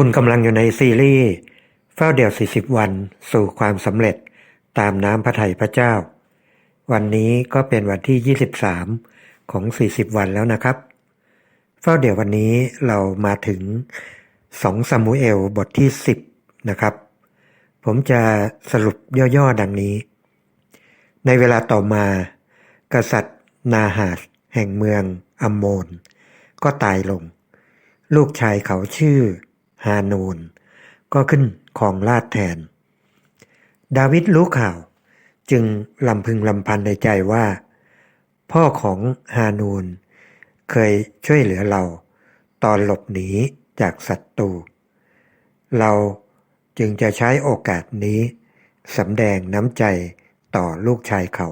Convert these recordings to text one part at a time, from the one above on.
คุณกำลังอยู่ในซีรีส์เฝ้าเดี่ยว 40 วันสู่ความสำเร็จตามน้ำพระทัยพระเจ้า วันนี้ก็เป็นวันที่ 23 ของ 40 วันแล้วนะครับ เฝ้าเดี่ยววันนี้เรามาถึง 2 ซามูเอลบทที่ 10 นะครับ ผมจะสรุปย่อๆดังนี้ ในเวลาต่อมา กษัตริย์นาหาสแห่งเมืองอัมโมน ก็ตายลง ลูกชายเขาชื่อ ฮานูน ก็ขึ้นครองราชแทน ดาวิดรู้ข่าว จึงลำพึงลำพันในใจว่า พ่อของฮานูน เคยช่วยเหลือเราตอนหลบหนีจากศัตรู เราจึงจะใช้โอกาสนี้สำแดงน้ำใจต่อลูกชายเขา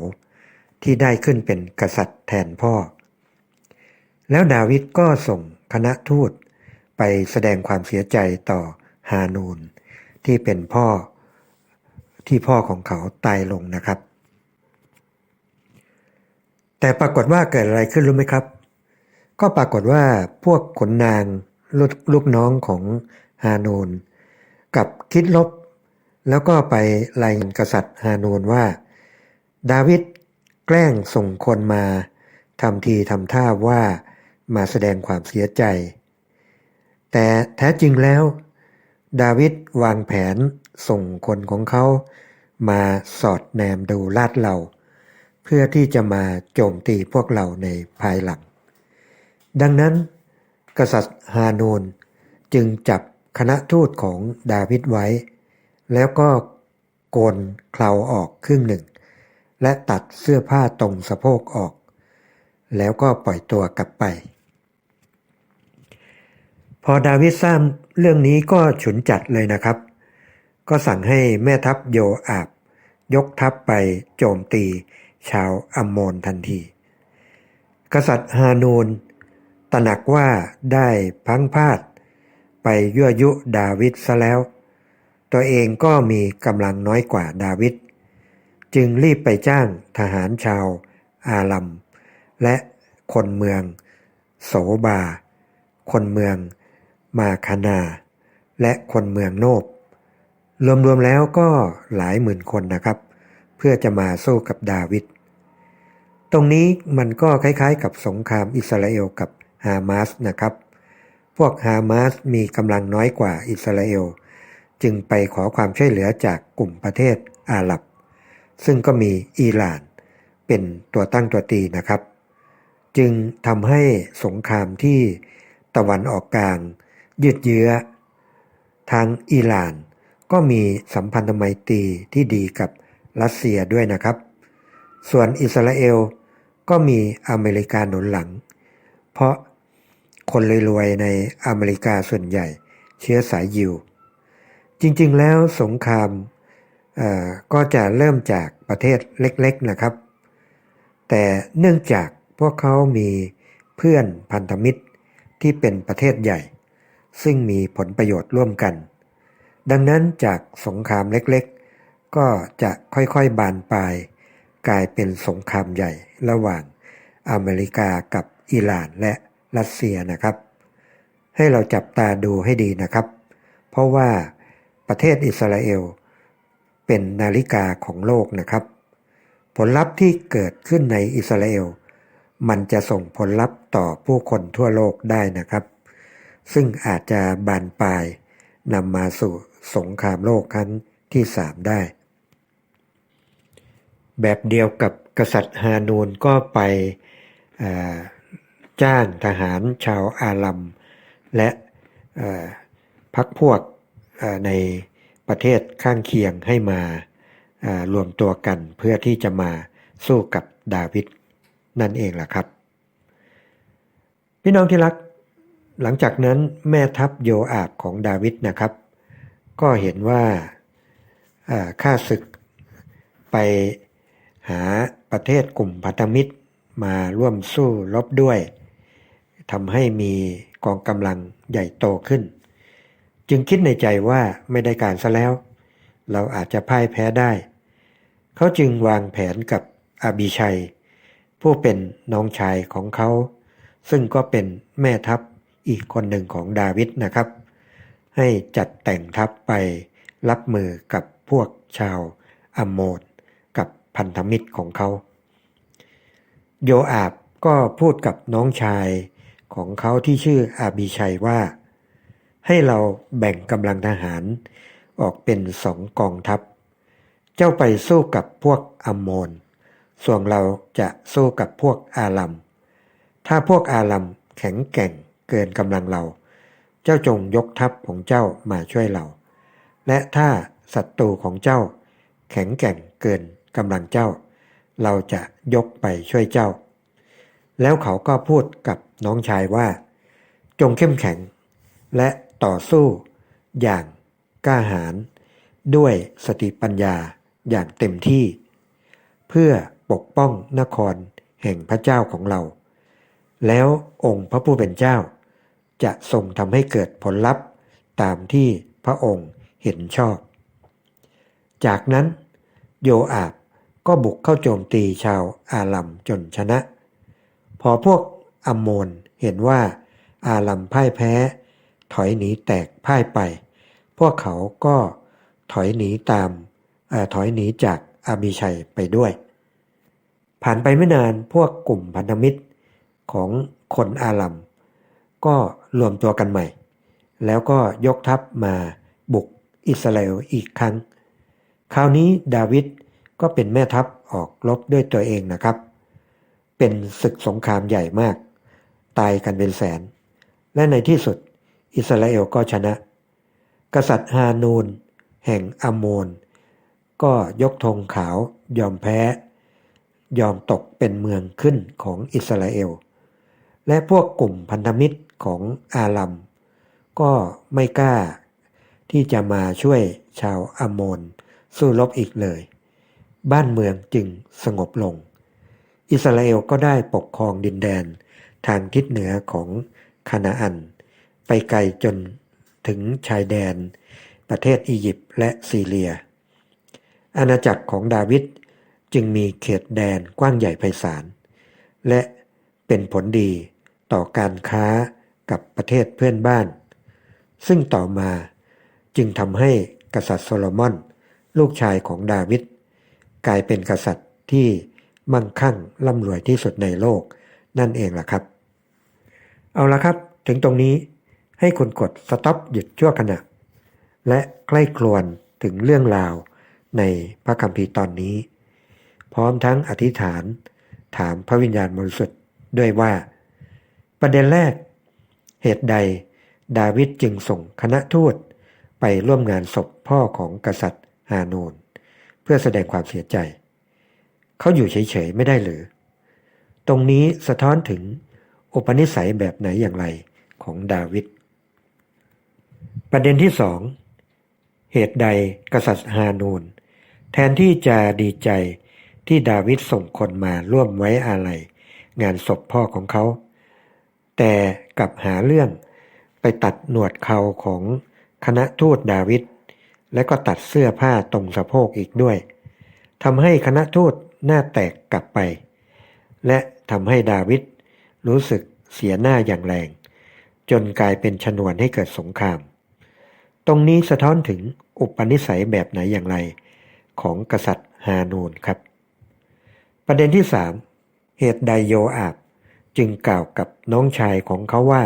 ที่ได้ขึ้นเป็นกษัตริย์แทนพ่อ แล้วดาวิดก็ส่งคณะทูต ไปแสดงความเสียใจต่อฮานูน ที่เป็นพ่อที่พ่อของเขาตายลงนะครับ แต่ปรากฏว่าเกิดอะไรขึ้นรู้ไหมครับ ก็ปรากฏว่าพวกขนนางลลูกน้องของฮานูนกับคิดลบ แล้วก็ไปรายงานกษัตริย์ฮานูนว่า ดาวิดแกล้งส่งคนมาทำทีทำท่าว่ามาแสดงความเสียใจ แต่แท้จริงแล้ว ดาวิดวางแผนส่งคนของเขามาสอดแนมดูลาดเรา เพื่อที่จะมาโจมตีพวกเราในภายหลัง ดังนั้น กษัตริย์ฮานูนจึงจับคณะทูตของดาวิดไว้ แล้วก็โกนเคลาออกครึ่งหนึ่ง และตัดเสื้อผ้าตรงสะโพกออก แล้วก็ปล่อยตัวกลับไป พอดาวิดทราบเรื่องนี้ก็ฉุนจัดเลยนะครับ ก็สั่งให้แม่ทัพโยอาบ ยกทัพไปโจมตีชาวอัมโมนทันที กษัตริย์ฮานูนตระหนักว่าได้พังพาด ไปยั่วยุดาวิดซะแล้ว ตัวเองก็มีกำลังน้อยกว่าดาวิดจึงรีบไปจ้างทหารชาวอาลัม และคนเมือง โสบา คนเมือง มาคานา และคนเมืองโนบ รวมๆแล้วก็หลายหมื่นคนนะครับ เพื่อจะมาสู้กับดาวิด ตรงนี้มันก็คล้ายๆ กับสงครามอิสราเอลกับฮามาสนะครับ พวกฮามาสมีกำลังน้อยกว่าอิสราเอล จึงไปขอความช่วยเหลือจากกลุ่มประเทศอาหรับ ซึ่งก็มีอิหร่านเป็นตัวตั้งตัวตีนะครับ จึงทำให้สงครามที่ตะวันออกกลาง ยืดเยื้อ ทางอิหร่านก็มีสัมพันธไมตรีที่ดีกับรัสเซียด้วยนะครับ ส่วนอิสราเอลก็มีอเมริกาหนุนหลัง เพราะคนรวยๆในอเมริกาส่วนใหญ่เชื้อสายยิว จริงๆแล้วสงครามก็จะเริ่มจากประเทศเล็กๆนะครับ แต่เนื่องจากพวกเขามีเพื่อนพันธมิตรที่เป็นประเทศใหญ่ ซึ่งมีผลประโยชน์ร่วมกัน ดังนั้นจากสงครามเล็กๆ ก็จะค่อยๆบานปลาย กลายเป็นสงครามใหญ่ระหว่างอเมริกากับอิหร่านและรัสเซียนะครับ ให้เราจับตาดูให้ดีนะครับ เพราะว่าประเทศอิสราเอลเป็นนาฬิกาของโลกนะครับ ผลลัพธ์ที่เกิดขึ้นในอิสราเอลมันจะส่งผลลัพธ์ต่อผู้คนทั่วโลกได้นะครับ ซึ่งอาจจะบานปลายนำมาสู่สงครามโลกครั้งที่สามได้ แบบเดียวกับกษัตริย์ฮานูนก็ไปจ้างทหารชาวอาลัมและพักพวกในประเทศข้างเคียงให้มารวมตัวกันเพื่อที่จะมาสู้กับดาวิดนั่นเองล่ะครับ พี่น้องที่รัก หลังจากนั้นแม่ทัพโยอาบของดาวิดนะครับ ก็เห็นว่าข้าศึกไปหาประเทศกลุ่มพันธมิตรมาร่วมสู้รบด้วยทำให้มีกองกำลังใหญ่โตขึ้น จึงคิดในใจว่าไม่ได้การซะแล้ว เราอาจจะพ่ายแพ้ได้ เขาจึงวางแผนกับอาบีชัย ผู้เป็นน้องชายของเขา ซึ่งก็เป็นแม่ทัพ อีกคนหนึ่งของดาวิดนะครับ ให้จัดแต่งทัพไปรับมือกับพวกชาวอัมโมนกับพันธมิตรของเขา โยอาบก็พูดกับน้องชายของเขาที่ชื่ออาบีชัยว่า ให้เราแบ่งกำลังทหารออกเป็นสองกองทัพ เจ้าไปสู้กับพวกอัมโมน ส่วนเราจะสู้กับพวกอาลัม ถ้าพวกอาลัมแข็งแกร่ง เกินกำลังเรา เจ้าจงยกทัพของเจ้ามาช่วยเรา และถ้าศัตรูของเจ้า แข็งแกร่งเกินกำลังเจ้า เราจะยกไปช่วยเจ้า แล้วเขาก็พูดกับน้องชายว่า จงเข้มแข็ง และต่อสู้อย่างกล้าหาญด้วยสติปัญญาอย่างเต็มที่ เพื่อปกป้องนครแห่งพระเจ้าของเรา แล้วองค์พระผู้เป็นเจ้า จะทรงทำให้เกิดผลลัพธ์ตามที่พระองค์เห็นชอบ จากนั้นโยอาบก็บุกเข้าโจมตีชาวอาลัมจนชนะ พอพวกอัมโมนเห็นว่าอาลัมพ่ายแพ้ ถอยหนีแตกพ่ายไป พวกเขาก็ถอยหนีตามอถอยหนีจากอาบิชัยไปด้วย ผ่านไปไม่นานพวกกลุ่มพันธมิตรของคนอาลัม ก็รวมตัวกันใหม่ แล้วก็ยกทัพมาบุกอิสราเอลอีกครั้ง คราวนี้ดาวิดก็เป็นแม่ทัพออกรบด้วยตัวเองนะครับ เป็นศึกสงครามใหญ่มาก ตายกันเป็นแสน และในที่สุดอิสราเอลก็ชนะ กษัตริย์ฮานูนแห่งอโมนก็ยกธงขาวยอมแพ้ ยอมตกเป็นเมืองขึ้นของอิสราเอล และพวกกลุ่มพันธมิตร ของอาลัม ก็ไม่กล้าที่จะมาช่วยชาวอมโมนสู้รบอีกเลย บ้านเมืองจึงสงบลง อิสราเอลก็ได้ปกครองดินแดนทางทิศเหนือของคานาอัน ไปไกลจนถึงชายแดน ประเทศอียิปต์และซีเรีย อาณาจักรของดาวิดจึงมีเขตแดนกว้างใหญ่ไพศาล และเป็นผลดีต่อการค้า กับประเทศเพื่อนบ้าน ซึ่งต่อมาจึงทำให้กษัตริย์โซโลมอน ลูกชายของดาวิดกลายเป็นกษัตริย์ที่มั่งคั่งร่ำรวยที่สุดในโลกนั่นเองล่ะครับ เอาละครับ ถึงตรงนี้ให้คุณกดสต็อปหยุดชั่วขณะ และใกล้ครวนถึงเรื่องราวในพระคัมภีร์ตอนนี้ พร้อมทั้งอธิษฐาน ถามพระวิญญาณบริสุทธิ์ด้วยว่า ประเด็นแรก เหตุใด ดาวิดจึงส่งคณะทูตไปร่วมงานศพพ่อของกษัตริย์ฮานูนเพื่อแสดงความเสียใจ เขาอยู่เฉยๆ ไม่ได้หรือ ตรงนี้สะท้อนถึงอุปนิสัยแบบไหนอย่างไรของดาวิดประเด็นที่สองเหตุใดกษัตริย์ฮานูนแทนที่จะดีใจที่ดาวิดส่งคนมาร่วมไว้อาลัยงานศพพ่อของเขา แต่กลับหาเรื่องไปตัดหนวดเขาของคณะทูตดาวิดและก็ตัดเสื้อผ้าตรงสะโพกอีกด้วยทำให้คณะทูตหน้าแตกกลับไป และทำให้ดาวิดรู้สึกเสียหน้าอย่างแรง จนกลายเป็นชนวนให้เกิดสงคราม ตรงนี้สะท้อนถึงอุปนิสัยแบบไหนอย่างไร ของกษัตริย์ฮานูนครับ ประเด็นที่สามเหตุใดโยอาบ จึงกล่าวกับน้องชายของเขาว่า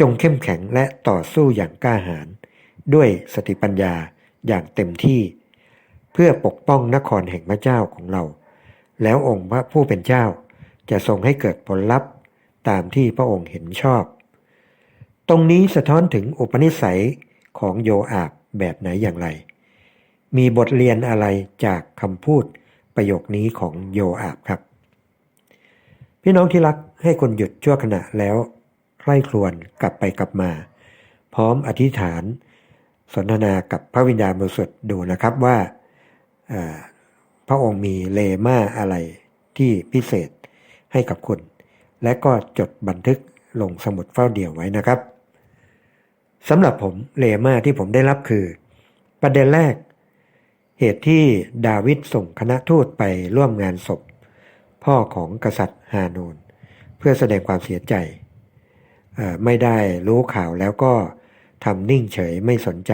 จงเข้มแข็งและต่อสู้อย่างกล้าหาญด้วยสติปัญญาอย่างเต็มที่ เพื่อปกป้องนครแห่งพระเจ้าของเรา แล้วองค์พระผู้เป็นเจ้าจะทรงให้เกิดผลลัพธ์ตามที่พระองค์เห็นชอบ ตรงนี้สะท้อนถึงอุปนิสัยของโยอาบแบบไหนอย่างไร มีบทเรียนอะไรจากคำพูดประโยคนี้ของโยอาบครับ พี่น้องที่รัก ให้คนหยุดชั่วขณะแล้วใคร่ครวญกลับไปกลับมา พร้อมอธิษฐาน สนทนากับพระวิญญาณบริสุทธิ์ดูนะครับว่าพระองค์มีเลมาอะไรที่พิเศษให้กับคุณ และก็จดบันทึกลงสมุดเฝ้าเดี่ยวไว้นะครับสำหรับผมเลมาที่ผมได้รับคือ ประเด็นแรก เหตุที่ดาวิดส่งคณะทูตไปร่วมงานศพ พ่อของกษัตริย์ฮานูน เพื่อแสดงความเสียใจ ไม่ได้รู้ข่าวแล้วก็ทำนิ่งเฉยไม่สนใจ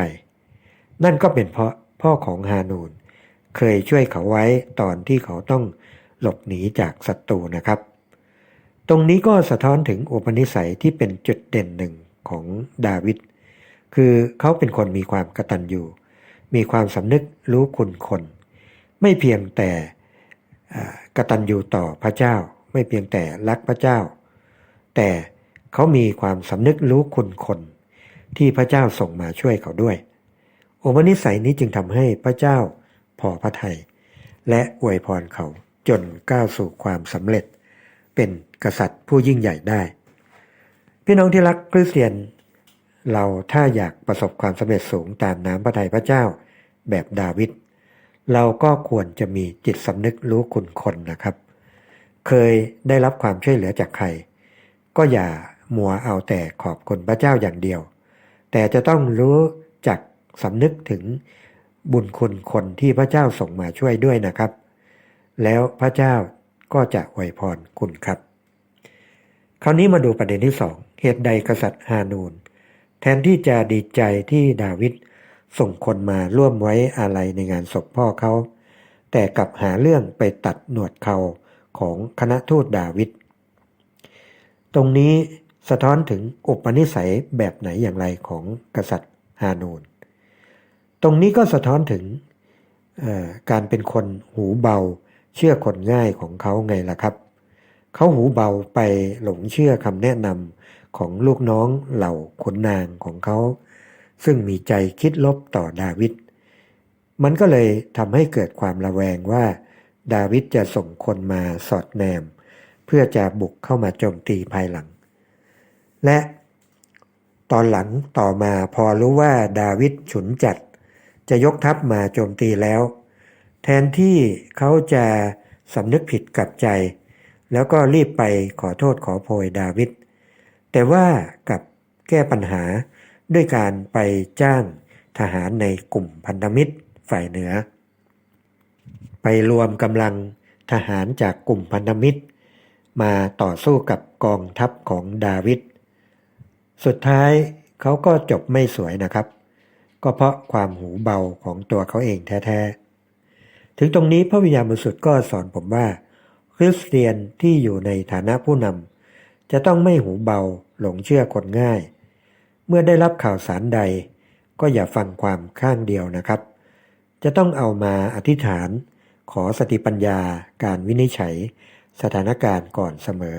นั่นก็เป็นเพราะพ่อของฮานูนเคยช่วยเขาไว้ตอนที่เขาต้องหลบหนีจากศัตรูนะครับ ตรงนี้ก็สะท้อนถึงอุปนิสัยที่เป็นจุดเด่นหนึ่งของดาวิด คือเขาเป็นคนมีความกระตัญญูมีความสำนึกรู้คุณคน ไม่เพียงแต่อ่ากตัญญูต่อพระเจ้า ไม่เพียงแต่รักพระเจ้า แต่เขามีความสำนึกรู้คุณคน ที่พระเจ้าส่งมาช่วยเขาด้วยอุปนิสัยนี้จึงทำให้พระเจ้าพอพระทยัยและอวยพรเขาจนก้าวสู่ความสำเร็จ เป็นกษัตริย์ผู้ยิ่งใหญ่ได้ พี่น้องที่รักคริสเตียน เราถ้าอยากประสบความสำเร็จสูงตามน้ำพระทัยพระเจ้าแบบดาวิดเราก็ควรจะมีจิตสำนึกรู้คุณคนนะครับ เคยได้รับความช่วยเหลือจากใคร ก็อย่ามัวเอาแต่ขอบคุณพระเจ้าอย่างเดียว แต่จะต้องรู้จักสำนึกถึงบุญคุณคนที่พระเจ้าส่งมาช่วยด้วยนะครับ แล้วพระเจ้าก็จะอวยพรคุณครับ คราวนี้มาดูประเด็นที่สองเหตุใดกษัตริย์ฮานูน แทนที่จะดีใจที่ดาวิดส่งคนมาร่วมไว้อาลัยในงานศพพ่อเขา แต่กลับหาเรื่องไปตัดหนวดเขา ของคณะทูตดาวิด ตรงนี้สะท้อนถึงอุปนิสัยแบบไหนอย่างไรของกษัตริย์ฮานูน ตรงนี้ก็สะท้อนถึงการเป็นคนหูเบาเชื่อคนง่ายของเขาไงล่ะครับ เขาหูเบาไปหลงเชื่อคำแนะนำของลูกน้องเหล่าขุนนางของเขา ซึ่งมีใจคิดลบต่อดาวิด มันก็เลยทำให้เกิดความระแวงว่า ดาวิดจะส่งคนมาสอดแนม เพื่อจะบุกเข้ามาโจมตีภายหลัง และตอนหลังต่อมาพอรู้ว่าดาวิดฉุนจัด จะยกทัพมาโจมตีแล้ว แทนที่เขาจะสำนึกผิดกลับใจ แล้วก็รีบไปขอโทษขอโพยดาวิดแต่ว่ากับแก้ปัญหาด้วยการไปจ้างทหารในกลุ่มพันธมิตรฝ่ายเหนือ ไปรวมกำลังทหารจากกลุ่มพันธมิตร มาต่อสู้กับกองทัพของดาวิด สุดท้ายเขาก็จบไม่สวยนะครับ ก็เพราะความหูเบาของตัวเขาเองแท้ๆ ถึงตรงนี้พระวิญญาณบริสุทธิ์ก็สอนผมว่า คริสเตียนที่อยู่ในฐานะผู้นำจะต้องไม่หูเบาหลงเชื่อคนง่าย เมื่อได้รับข่าวสารใด ก็อย่าฟังความข้างเดียวนะครับ จะต้องเอามาอธิษฐาน ขอสติปัญญาการวินิจฉัย สถานการณ์ก่อนเสมอ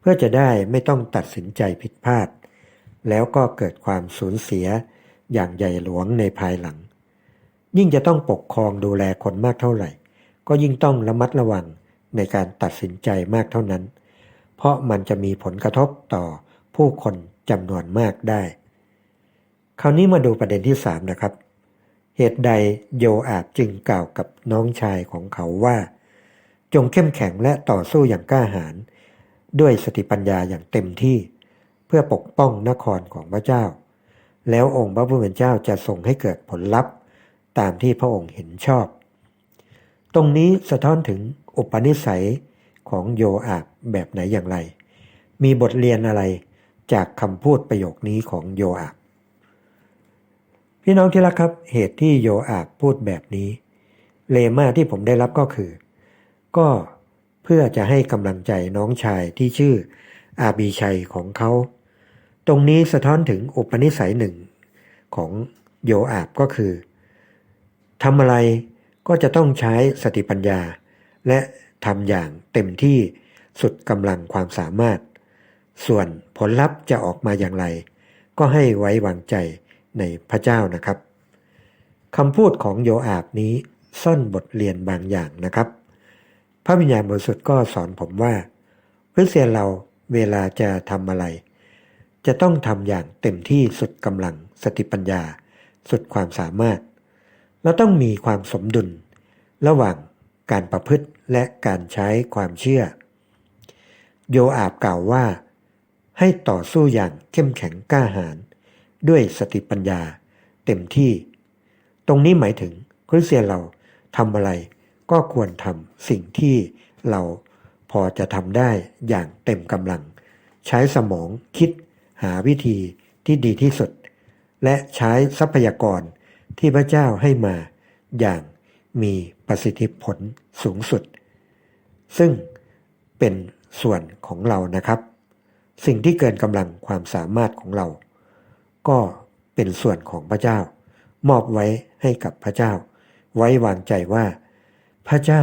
เพื่อจะได้ไม่ต้องตัดสินใจผิดพลาด แล้วก็เกิดความสูญเสียอย่างใหญ่หลวงในภายหลัง ยิ่งจะต้องปกครองดูแลคนมากเท่าไหร่ ก็ยิ่งต้องระมัดระวังในการตัดสินใจมากเท่านั้น เพราะมันจะมีผลกระทบต่อผู้คนจำนวนมากได้ คราวนี้มาดูประเด็นที่สามนะครับ เหตุใดโยอาบจึงกล่าวกับน้องชายของเขาว่า จงเข้มแข็งและต่อสู้อย่างกล้าหาญด้วยสติปัญญาอย่างเต็มที่ เพื่อปกป้องนครของพระเจ้า แล้วองค์พระผู้เป็นเจ้าจะส่งให้เกิดผลลัพธ์ ตามที่พระองค์เห็นชอบ ตรงนี้สะท้อนถึงอุปนิสัยของโยอาบแบบไหนอย่างไร มีบทเรียนอะไรจากคำพูดประโยคนี้ของโยอาบ พี่น้องที่รักครับ เหตุที่โยอาบพูดแบบนี้ เลมาที่ผมได้รับก็คือ ก็เพื่อจะให้กำลังใจน้องชายที่ชื่ออาบีชัยของเขา ตรงนี้สะท้อนถึงอุปนิสัยหนึ่งของโยอาบก็คือทำอะไรก็จะต้องใช้สติปัญญา และทำอย่างเต็มที่สุดกำลังความสามารถ ส่วนผลลัพธ์จะออกมาอย่างไร ก็ให้ไว้วางใจ ในพระเจ้านะครับคำพูดของโยอาบนี้ซ่อนบทเรียนบางอย่างนะครับ พระวิญญาณบริสุทธิ์ก็สอนผมว่าคริสเตียนเราเวลาจะทำอะไร จะต้องทำอย่างเต็มที่สุดกำลังสติปัญญา สุดความสามารถ เราต้องมีความสมดุล ระหว่างการประพฤติและการใช้ความเชื่อ โยอาบกล่าวว่า ให้ต่อสู้อย่างเข้มแข็งกล้าหาญ ด้วยสติปัญญา เต็มที่ ตรงนี้หมายถึงคริสเตียนเราทำอะไร ก็ควรทำสิ่งที่เราพอจะทำได้อย่างเต็มกำลัง ใช้สมองคิดหาวิธีที่ดีที่สุด และใช้ทรัพยากรที่พระเจ้าให้มาอย่างมีประสิทธิผลสูงสุด ซึ่งเป็นส่วนของเรานะครับ สิ่งที่เกินกำลังความสามารถของเรา ก็เป็นส่วนของพระเจ้า มอบไว้ให้กับพระเจ้า ไว้วางใจว่า พระเจ้า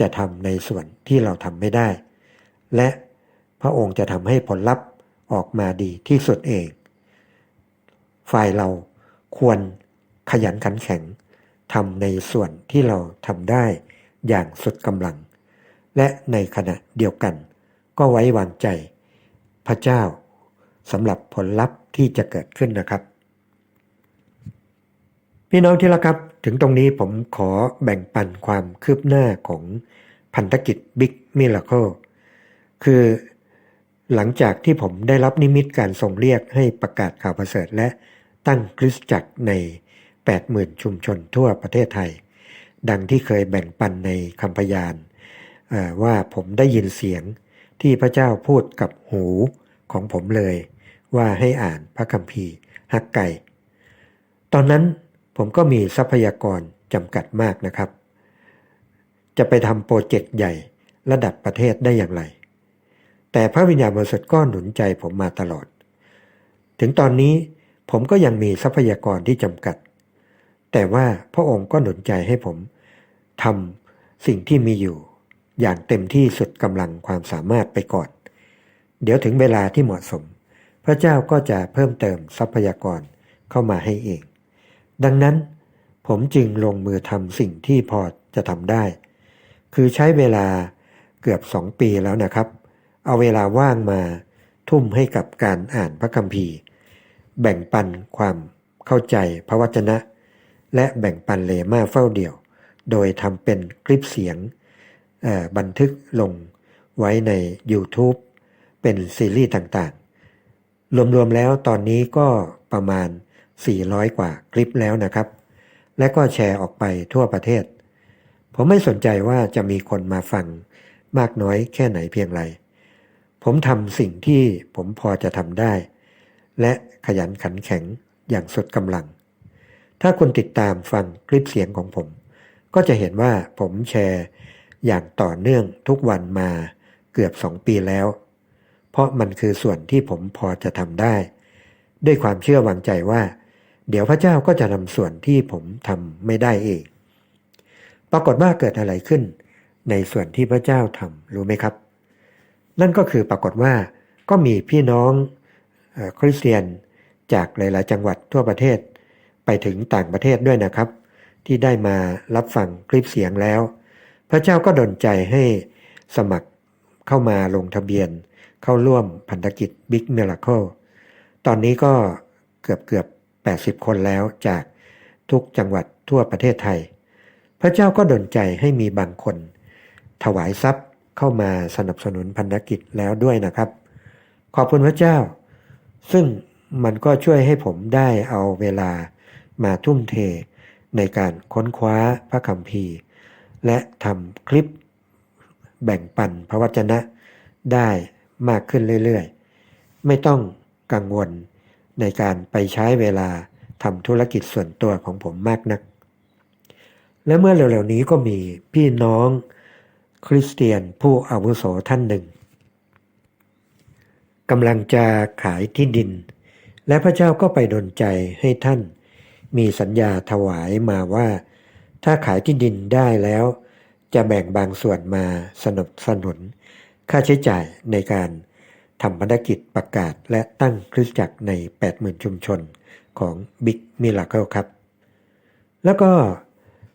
จะทำในส่วนที่เราทำไม่ได้ และพระองค์จะทำให้ผลลัพธ์ออกมาดีที่สุดเอง ฝ่ายเราควรขยันขันแข็งทำในส่วนที่เราทำได้อย่างสุดกำลัง และในขณะเดียวกัน ก็ไว้วางใจ พระเจ้าสำหรับผลลัพธ์ ที่จะเกิดขึ้นนะครับ พี่น้องที่รักครับ ถึงตรงนี้ผมขอแบ่งปันความคืบหน้าของพันธกิจ Big Miracle คือหลังจากที่ผมได้รับนิมิตการส่งเรียกให้ประกาศข่าวประเสริฐและตั้งคริสตจักรใน 80,000 ชุมชนทั่วประเทศไทย ดังที่เคยแบ่งปันในคำพยานว่าผมได้ยินเสียงที่พระเจ้าพูดกับหูของผมเลย ว่าให้อ่านพระคัมภีร์ฮักไก่ ตอนนั้นผมก็มีทรัพยากรจำกัดมากนะครับ จะไปทำโปรเจกต์ใหญ่ระดับประเทศได้อย่างไร แต่พระวิญญาณบริสุทธิ์ก็หนุนใจผมมาตลอด ถึงตอนนี้ผมก็ยังมีทรัพยากรที่จำกัด แต่ว่าพระองค์ก็หนุนใจให้ผมทำสิ่งที่มีอยู่ อย่างเต็มที่สุดกำลังความสามารถไปก่อน เดี๋ยวถึงเวลาที่เหมาะสม พระเจ้าก็จะเพิ่มเติมทรัพยากรเข้ามาให้เอง ดังนั้น ผมจึงลงมือทำสิ่งที่พอจะทำได้ คือใช้เวลาเกือบสองปีแล้วนะครับ เอาเวลาว่างมาทุ่มให้กับการอ่านพระคัมภีร์ แบ่งปันความเข้าใจพระวจนะ และแบ่งปันเลมาเฝ้าเดี่ยว โดยทำเป็นคลิปเสียงบันทึกลงไว้ใน YouTube เป็นซีรีส์ต่าง รวมๆแล้วตอนนี้ก็ประมาณ 400 กว่าคลิปแล้วนะครับ และก็แชร์ออกไปทั่วประเทศ ผมไม่สนใจว่าจะมีคนมาฟังมากน้อยแค่ไหนเพียงไร ผมทำสิ่งที่ผมพอจะทำได้ และขยันขันแข็งอย่างสุดกำลัง ถ้าคุณติดตามฟังคลิปเสียงของผม ก็จะเห็นว่าผมแชร์อย่างต่อเนื่องทุกวันมาเกือบสองปีแล้ว เพราะมันคือส่วนที่ผมพอจะทำได้ ด้วยความเชื่อวางใจว่า เดี๋ยวพระเจ้าก็จะนำส่วนที่ผมทำไม่ได้เองปรากฏว่าเกิดอะไรขึ้น ในส่วนที่พระเจ้าทำรู้ไหมครับ นั่นก็คือปรากฏว่าก็มีพี่น้องคริสเตียนจากหลาย ๆ จังหวัดทั่วประเทศ ไปถึงต่างประเทศด้วยนะครับ ที่ได้มารับฟังคลิปเสียงแล้ว พระเจ้าก็ดลใจให้สมัครเข้ามาลงทะเบียน เข้าร่วมพันธกิจ Big Miracle ตอนนี้ก็เกือบเกือบ 80 คนแล้วจากทุกจังหวัดทั่วประเทศไทย พระเจ้าก็ดลใจให้มีบางคน ถวายทรัพย์เข้ามาสนับสนุนพันธกิจแล้วด้วยนะครับ ขอบคุณพระเจ้า ซึ่งมันก็ช่วยให้ผมได้เอาเวลามาทุ่มเทในการค้นคว้าพระคัมภีร์ และทำคลิปแบ่งปันพระวจนะได้ มากขึ้นเรื่อยๆ ไม่ต้องกังวลในการไปใช้เวลาทำธุรกิจส่วนตัวของผมมากนัก และเมื่อเร็วๆนี้ก็มีพี่น้องคริสเตียนผู้อาวุโสท่านหนึ่งกำลังจะขายที่ดิน และพระเจ้าก็ไปดลใจให้ท่าน มีสัญญาถวายมาว่า ถ้าขายที่ดินได้แล้ว จะแบ่งบางส่วนมาสนับสนุน ค่าใช้จ่ายในการทำภารกิจประกาศและตั้งคริสตจักรใน 80,000 ชุมชนของ Big Miracle ครับ แล้วก็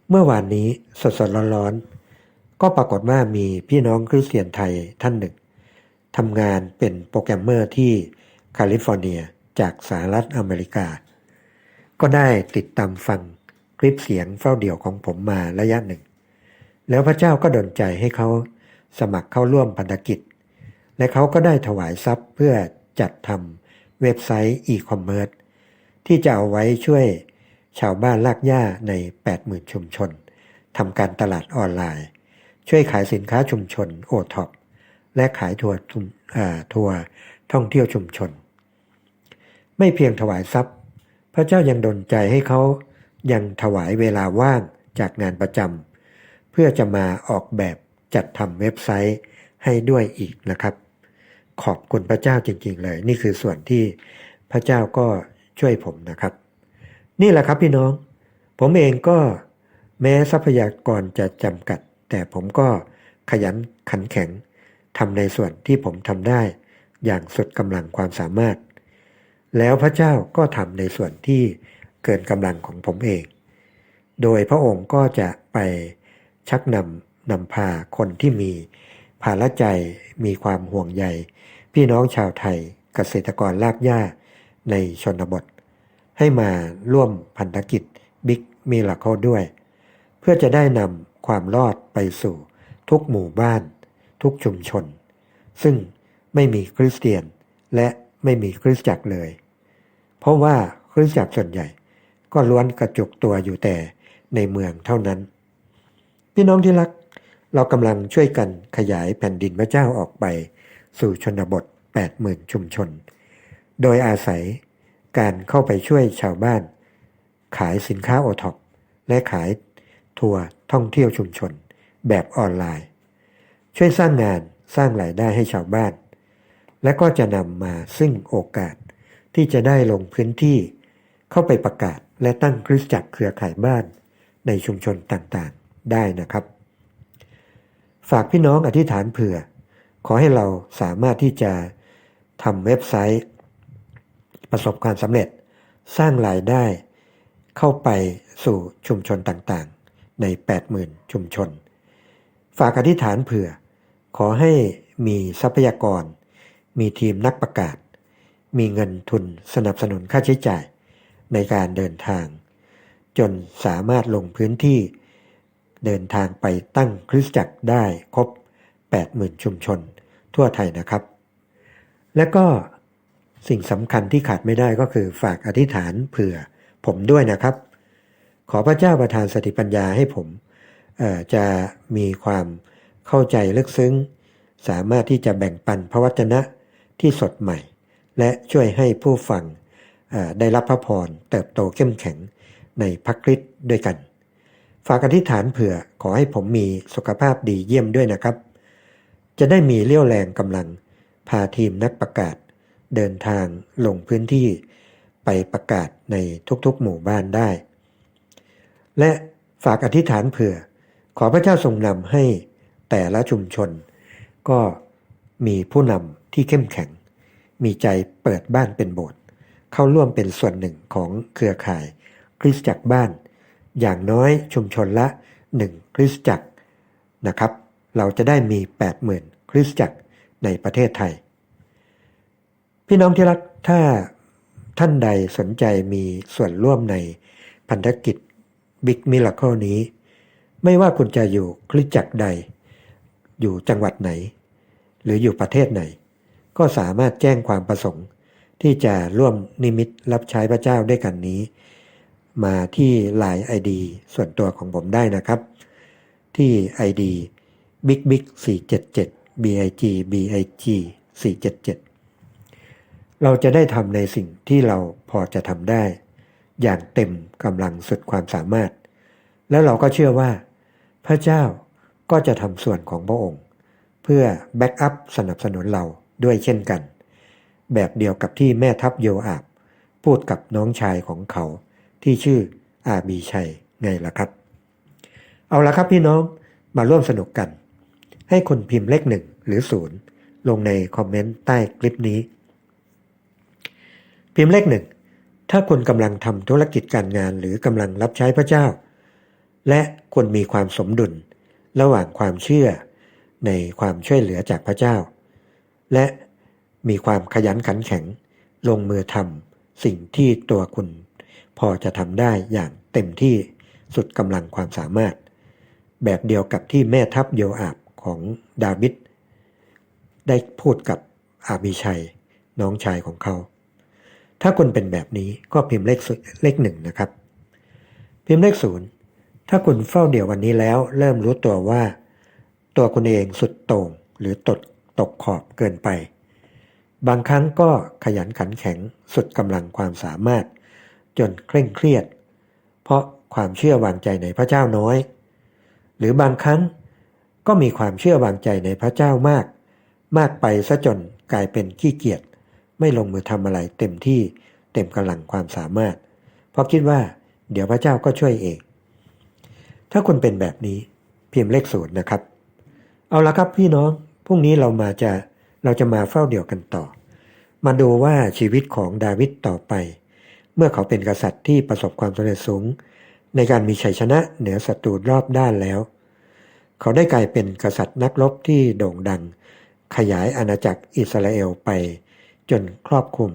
เมื่อวานนี้สดๆร้อนๆ ก็ปรากฏว่ามีพี่น้องคริสเตียนไทยท่านหนึ่งทำงานเป็นโปรแกรมเมอร์ที่แคลิฟอร์เนียจากสหรัฐอเมริกา ก็ได้ติดตามฟังคลิปเสียงเฝ้าเดี่ยวของผมมาระยะหนึ่ง แล้วพระเจ้าก็ดลใจให้เขา สมัครเข้าร่วมพันธกิจ และเขาก็ได้ถวายทรัพย์เพื่อจัดทำเว็บไซต์อีคอมเมิร์ซที่จะเอาไว้ช่วยชาวบ้านลากหญ้าใน 80,000 ชุมชนทำการตลาดออนไลน์ ช่วยขายสินค้าชุมชนโอท็อปและขายทัวร์ทัวร์ท่องเที่ยวชุมชน ไม่เพียงถวายทรัพย์พพระเจ้ายังดลใจให้เขายังถวายเวลาว่างจากงานประจำเพื่อจะมาออกแบบ จัดทำเว็บไซต์ให้ด้วยอีกนะครับ ขอบคุณพระเจ้าจริง ๆ เลย นี่คือส่วนที่พระเจ้าก็ช่วยผมนะครับ นี่แหละครับพี่น้อง ผมเองก็แม้ทรัพยากรจะจำกัด แต่ผมก็ขยันขันแข็งทำในส่วนที่ผมทำได้ อย่างสุดกำลังความสามารถ แล้วพระเจ้าก็ทำในส่วนที่เกินกำลังของผมเอง โดยพระองค์ก็จะไปชักนำ นำพาคนที่มีภาระใจมีความห่วงใยพี่น้องชาวไทยเกษตรกรลากหญ้าในชนบท ให้มาร่วมพันธกิจบิ๊กมิล a คด้วย เพื่อจะได้นำความรอดไปสู่ทุกหมู่บ้าน ทุกชุมชน ซึ่งไม่มีคริสเตียนและไม่มีคริสตจักรเลย เพราะว่าคริสตจักรส่วนใหญ่ ก็ล้วนกระจุกตัวอยู่แต่ในเมืองเท่านั้น พี่น้องที่รัก เรากำลังช่วยกันขยายแผ่นดินพระเจ้าออกไป สู่ชนบท 80,000 ชุมชน โดยอาศัยการเข้าไปช่วยชาวบ้าน ขายสินค้าโอท็อปและขายทัวร์ท่องเที่ยวชุมชน แบบออนไลน์ ช่วยสร้างงานสร้างรายได้ให้ชาวบ้าน และก็จะนำมาซึ่งโอกาสที่จะได้ลงพื้นที่ เข้าไปประกาศและตั้งคริสตจักรเครือข่ายบ้านในชุมชนต่างๆ ได้นะครับ ฝากพี่น้องอธิษฐานเผื่อ ขอให้เราสามารถที่จะทำเว็บไซต์ ประสบความสำเร็จ สร้างรายได้ เข้าไปสู่ชุมชนต่างๆ ใน 80,000 ชุมชน ฝากอธิษฐานเผื่อ ขอให้มีทรัพยากร มีทีมนักประกาศ มีเงินทุนสนับสนุนค่าใช้จ่ายในการเดินทาง จนสามารถลงพื้นที่ เดินทางไปตั้งคริสตจักรได้ครบ 80,000 ชุมชน ทั่วไทยนะครับ และก็สิ่งสำคัญที่ขาดไม่ได้ก็คือฝากอธิษฐานเผื่อผมด้วยนะครับ ขอพระเจ้าประทานสติปัญญาให้ผมจะมีความเข้าใจลึกซึ้ง สามารถที่จะแบ่งปันพระวจนะที่สดใหม่ และช่วยให้ผู้ฟังได้รับพระพรเติบโตเข้มแข็งในพระคริสต์ด้วยกัน ฝากอธิษฐานเผื่อขอให้ผมมีสุขภาพดีเยี่ยมด้วยนะครับ จะได้มีเลี้ยวแรงกำลัง พาทีมนักประกาศ เดินทางลงพื้นที่ไปประกาศในทุกๆหมู่บ้านได้ และฝากอธิษฐานเผื่อ ขอพระเจ้าทรงนำให้แต่ละชุมชน ก็มีผู้นำที่เข้มแข็ง มีใจเปิดบ้านเป็นโบสถ์เข้าร่วมเป็นส่วนหนึ่งของเครือข่ายคริสตจักรบ้าน อย่างน้อยชุมชนละหนึ่งคริสตจักรนะครับ เราจะได้มี 80,000 คริสตจักรในประเทศไทย พี่น้องที่รักถ้าท่านใดสนใจมีส่วนร่วมในพันธกิจบิ๊กมิล a คินี้ ไม่ว่าคุณจะอยู่คริสตจักรใด อยู่จังหวัดไหน หรืออยู่ประเทศไหน ก็สามารถแจ้งความประสงค์ที่จะร่วมนิมิตรับใช้พระเจ้าด้วยกันนี้ มาที่ Line ID ส่วนตัวของผมได้นะครับ ที่ ID big big 477 big big 477 เราจะได้ทำในสิ่งที่เราพอจะทำได้ อย่างเต็มกำลังสุดความสามารถ แล้วเราก็เชื่อว่า พระเจ้าก็จะทำส่วนของพระองค์ เพื่อแบ็กอัพสนับสนุนเราด้วยเช่นกัน แบบเดียวกับที่แม่ทัพโยอาบพูดกับน้องชายของเขา ที่ชื่ออาบีชัยไงล่ะครับ เอาละครับพี่น้องมาร่วมสนุกกัน ให้คนพิมพ์เลขหนึ่งหรือศูนย์ลงในคอมเมนต์ใต้คลิปนี้ พิมพ์เลขหนึ่งถ้าคุณกำลังทำธุรกิจการงานหรือกำลังรับใช้พระเจ้า และคุณมีความสมดุล ระหว่างความเชื่อในความช่วยเหลือจากพระเจ้า และมีความขยันขันแข็ง ลงมือทำสิ่งที่ตัวคุณ พอจะทำได้อย่างเต็มที่สุดกำลังความสามารถ แบบเดียวกับที่แม่ทัพโยอาบของดาวิดได้พูดกับอาบิชัย น้องชายของเขา ถ้าคุณเป็นแบบนี้ก็พิมพ์เลขเลขหนึ่งนะครับ พิมพ์เลขศูนย์ถ้าคุณเฝ้าเดี่ยววันนี้แล้ว เริ่มรู้ตัวว่า ตัวคุณเองสุดโต่งหรือตดตกขอบเกินไป บางครั้งก็ขยันขันแข็งสุดกำลังความสามารถ จนเคร่งเครียด เพราะความเชื่อวางใจในพระเจ้าน้อย หรือบางครั้งก็มีความเชื่อวางใจในพระเจ้ามาก มากไปซะจนกลายเป็นขี้เกียจไม่ลงมือทำอะไรเต็มที่เต็มกำลังความสามารถ เพราะคิดว่า เดี๋ยวพระเจ้าก็ช่วยเอง ถ้าคุณเป็นแบบนี้พิมพ์เลขศูนย์นะครับ เอาละครับพี่น้องพรุ่งนี้เรามาจะเราจะมาเฝ้าเดี่ยวกันต่อ มาดูว่าชีวิตของดาวิดต่อไป เมื่อเขาเป็นกษัตริย์ที่ประสบความสำเร็จสูง ในการมีชัยชนะเหนือศัตรูรอบด้านแล้ว เขาได้กลายเป็นกษัตริย์นักรบที่โด่งดัง ขยายอาณาจักรอิสราเอลไป จนครอบคลุม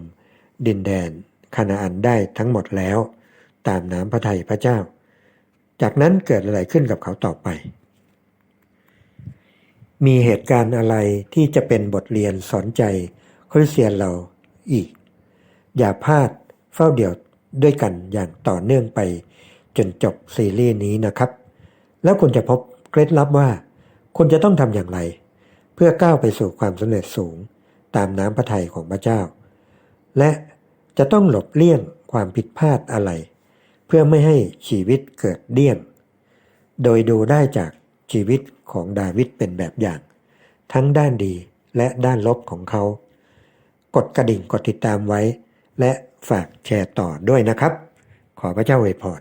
ดินแดนคานาอันได้ทั้งหมดแล้ว ตามน้ำพระทัยพระเจ้า จากนั้นเกิดอะไรขึ้นกับเขาต่อไป มีเหตุการณ์อะไรที่จะเป็นบทเรียนสอนใจคริสเตียนเราอีก อย่าพลาด เฝ้าเดี่ยวด้วยกันอย่างต่อเนื่องไป จนจบซีรีส์นี้นะครับ แล้วคุณจะพบเคล็ดลับว่า คุณจะต้องทำอย่างไร เพื่อก้าวไปสู่ความสำเร็จสูงตามน้ำพระทัยของพระเจ้า และจะต้องหลบเลี่ยงความผิดพลาดอะไร เพื่อไม่ให้ชีวิตเกิดเดี่ยง โดยดูได้จากชีวิตของดาวิดเป็นแบบอย่าง ทั้งด้านดีและด้านลบของเขา กดกระดิ่งกดติดตามไว้ และ ฝากแชร์ต่อด้วยนะครับ ขอพระเจ้าอวยพร